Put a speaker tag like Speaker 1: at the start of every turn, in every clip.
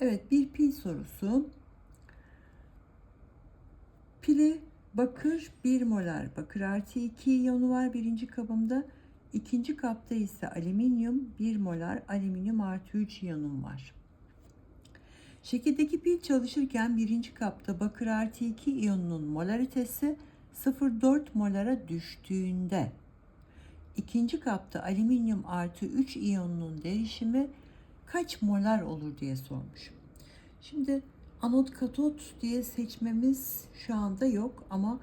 Speaker 1: Evet bir pil sorusu. Pili bakır 1 molar bakır artı 2 iyonu var birinci kabımda. İkinci kapta ise alüminyum 1 molar alüminyum artı 3 iyonum var. Şekildeki pil çalışırken birinci kapta bakır artı 2 iyonunun molaritesi 0,4 molara düştüğünde ikinci kapta alüminyum artı 3 iyonunun derişimi kaç molar olur diye sormuş. Şimdi anot katot diye seçmemiz şu anda yok ama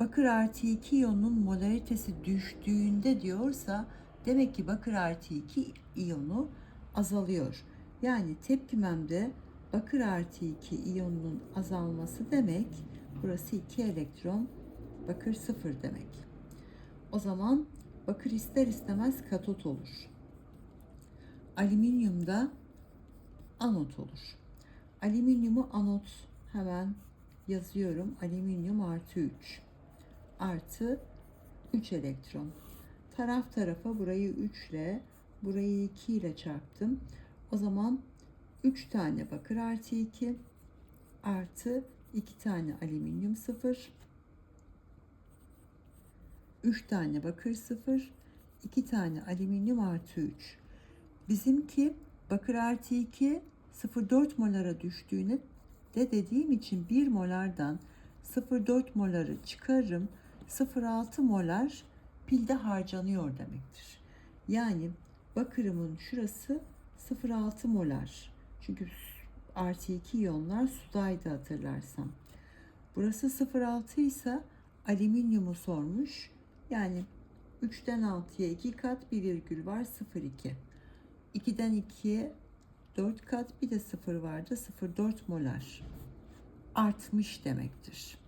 Speaker 1: bakır artı 2 iyonun molaritesi düştüğünde diyorsa demek ki bakır artı 2 iyonu azalıyor. Yani tepkimemde bakır artı 2 iyonunun azalması demek burası 2 elektron bakır 0 demek. O zaman bakır ister istemez katot olur. Alüminyumda anot olur. Alüminyumu anot hemen yazıyorum. Alüminyum artı 3 artı 3 elektron. Taraf tarafa burayı 3 ile burayı 2 ile çarptım. O zaman 3 tane bakır artı 2 artı 2 tane alüminyum 0 3 tane bakır 0 2 tane alüminyum artı 3 bizimki bakır artı 2 0,4 molara düştüğüne de dediğim için 1 molardan 0,4 moları çıkarırım 0,6 molar pilde harcanıyor demektir. Yani bakırımın şurası 0,6 molar. Çünkü artı 2 iyonlar sudaydı hatırlarsam. Burası 0,6 ise alüminyumu sormuş. Yani 3'ten 6'ya 2 kat bir virgül var 0,2. 2'den 2'ye 4 kat bir de 0 vardı 0,4 molar. Artmış demektir.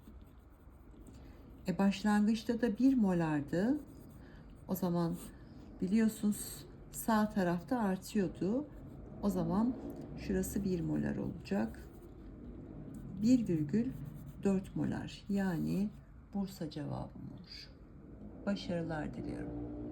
Speaker 1: E başlangıçta da 1 molardı. O zaman biliyorsunuz sağ tarafta artıyordu. O zaman şurası 1 molar olacak. 1,4 molar yani Bursa cevabım olur. Başarılar diliyorum.